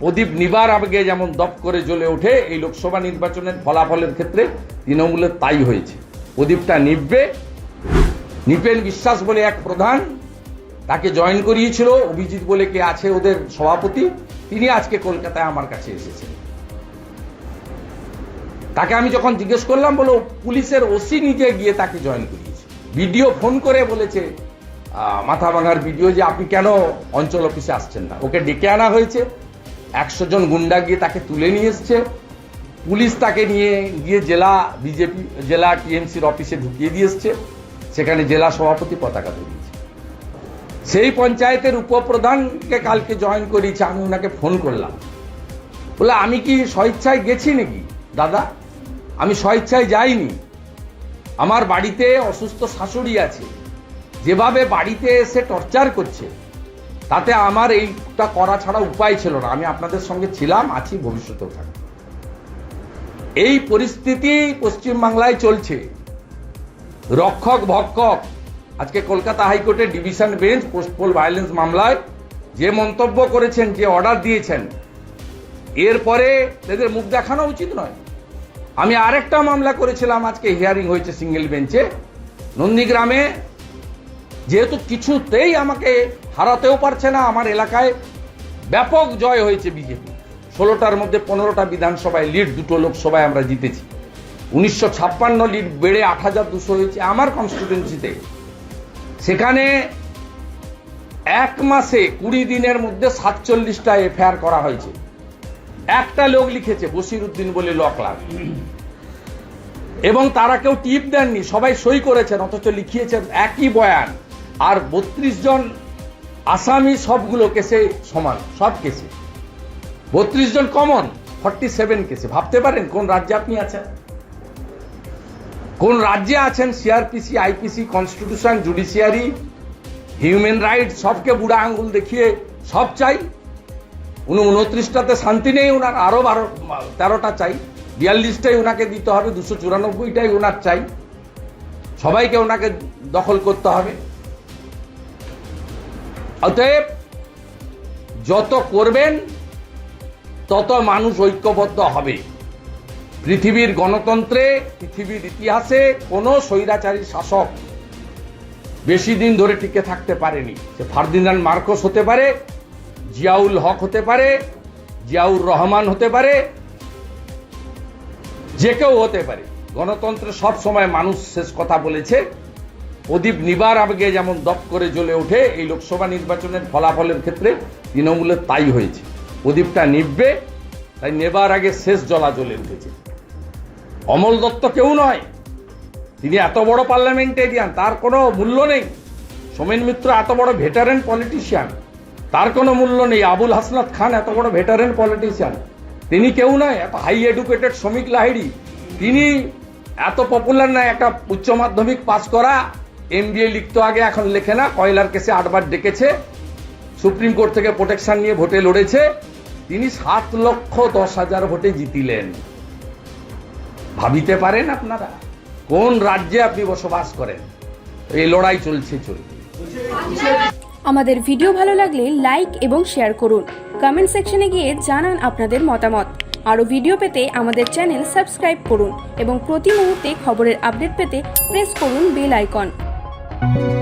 প্রদীপ নিবার আগে যেমন দপ করে জ্বলে ওঠে, এই লোকসভা নির্বাচনের ফলাফলের ক্ষেত্রে তৃণমূলের তাই হয়েছে। প্রদীপটা নিববে নিপেন বিশ্বাস বলে এক প্রধান, তাকে জয়েন করিয়েছিল, অভিজিৎ বলে কে আছে ওদের সভাপতি, তিনি আজকে কলকাতায় আমার কাছে এসেছেন। তাকে আমি যখন জিজ্ঞেস করলাম বলো পুলিশের ওসি নিজে গিয়ে তাকে জয়েন করিয়েছে। ভিডিও ফোন করে বলেছে মাথা ভাঙার ভিডিও যে আপনি কেন অঞ্চল অফিসে আসছেন না? ওকে ডেকে আনা হয়েছে। একশো জন গুন্ডা গিয়ে তাকে তুলে নিয়ে এসছে। পুলিশ তাকে নিয়ে গিয়ে জেলা বিজেপি, জেলা টিএমসির অফিসে ঢুকিয়ে দিয়ে এসছে। সেখানে জেলা সভাপতি পতাকা ধরিয়েছে। সেই পঞ্চায়েতের উপপ্রধানকে কালকে জয়েন করিয়েছে, আমি ওনাকে ফোন করলাম। বলে, আমি কি স্বেচ্ছায় গেছি নাকি? দাদা, আমি স্বেচ্ছায় যাইনি। আমার বাড়িতে অসুস্থ শাশুড়ি আছে। যেভাবে বাড়িতে এসে টর্চার করছে তাতে আমার এইটা করা ছাড়া উপায় ছিল না। আমি আপনাদের সঙ্গে ছিলাম, আছি, ভবিষ্যতেও থাকব। এই পরিস্থিতি পশ্চিমবাংলায় চলছে। রক্ষক, ভক্ষক, আজকে কলকাতা হাইকোর্টের ডিভিশন বেঞ্চ, পোস্টপোল ভায়োলেন্স মামলায় যে মন্তব্য করেছেন, যে অর্ডার দিয়েছেন, এরপরে এদের মুখ দেখানো উচিত নয়। আমি আরেকটা মামলা করেছিলাম, আজকে হিয়ারিং হয়েছে সিঙ্গেল বেঞ্চে। নন্দীগ্রামে যেহেতু কিছুতেই আমাকে হারাতেও পারছে না আমার এলাকায়। ব্যাপক জয় হয়েছে বিজেপি। ষোলোটার মধ্যে পনেরোটা বিধানসভায় লিড, দুটো লোকসভায় আমরা জিতেছি। উনিশশো ছাপ্পান্ন লিড বেড়ে আট হাজার দুশো হয়েছে আমার কনস্টিটুয়েন্সিতে সেখানে এক মাসে কুড়ি দিনের মধ্যে সাতচল্লিশটা এফআইআর করা হয়েছে। একটা লোক লিখেছে বসির উদ্দিন বলে ল ক্লার্ক এবং তারা কেউ টিপ দেননি, সবাই সই করেছেন, অথচ লিখিয়েছেন একই বয়ান। আর বত্রিশ জন আসামি সবগুলো কেসে সমান, সব কেসে। বত্রিশ জন কমন ফর্টি সেভেন কেসে। ভাবতে পারেন কোন রাজ্যে আপনি আছেন? কোন রাজ্যে আছেন? CrPC IPC constitution judiciary human rights সবকে বুড়া আঙ্গুল দেখিয়ে সব চাই। উনি উনত্রিশটাতে শান্তি নেই ওনার আরও বারো, তেরোটা চাই। বিয়াল্লিশটাই ওনাকে দিতে হবে, দুশো চুরানব্বইটাই ওনার চাই। সবাইকে ওনাকে দখল করতে হবে। অতএব যত করবেন, তত মানুষ ঐক্যবদ্ধ হবে। পৃথিবীর গণতন্ত্রে, পৃথিবীর ইতিহাসে কোনো স্বৈরাচারী শাসক বেশি দিন ধরে টিকে থাকতে পারেনি। সে ফার্দিনান্ড মার্কোস হতে পারে, জিয়াউল হক হতে পারে, জিয়াউর রহমান হতে পারে, যে কেউ হতে পারে। গণতন্ত্রে সব সময় মানুষ শেষ কথা বলেছে। প্রদীপ নিবার আগে যেমন দপ করে জ্বলে ওঠে, এই লোকসভা নির্বাচনের ফলাফলের ক্ষেত্রে তৃণমূলের তাই হয়েছে। প্রদীপটা নিববে তাই নেবার আগে শেষ জ্বলা জ্বলে উঠেছে। অমল দত্ত কেউ নয়। তিনি এত বড় পার্লামেন্টেরিয়ান, তার কোনো মূল্য নেই। সোমেন মিত্র এত বড় ভেটারেন পলিটিশিয়ান, তার কোনো মূল্য নেই। আবুল হাসনাত খান এত বড় ভেটারেন পলিটিশিয়ান, তিনি কেউ নয়, এত হাই এডুকেটেড শ্রমিক লাহিড়ি। তিনি এত পপুলার নয়, একটা উচ্চ মাধ্যমিক পাস করা এমবিএ লিখতো আগে, এখন লেখে না। কয়লার কেসে আটবার ডেকেছে। সুপ্রিম কোর্ট থেকে প্রোটেকশন নিয়ে ভোটে লড়েছে। তিনি সাত লক্ষ দশ হাজার ভোটে জিতিলেন। ভাবিতে পারেন আপনারা, কোন রাজ্যে আপনি বসবাস করেন? এই লড়াই চলছে চলবে। আমাদের ভিডিও ভালো লাগলে লাইক এবং শেয়ার করুন। কমেন্ট সেকশনে গিয়ে জানান আপনাদের মতামত। আরও ভিডিও পেতে আমাদের চ্যানেল সাবস্ক্রাইব করুন এবং প্রতি মুহূর্তে খবরের আপডেট পেতে প্রেস করুন বেল আইকন Thank you.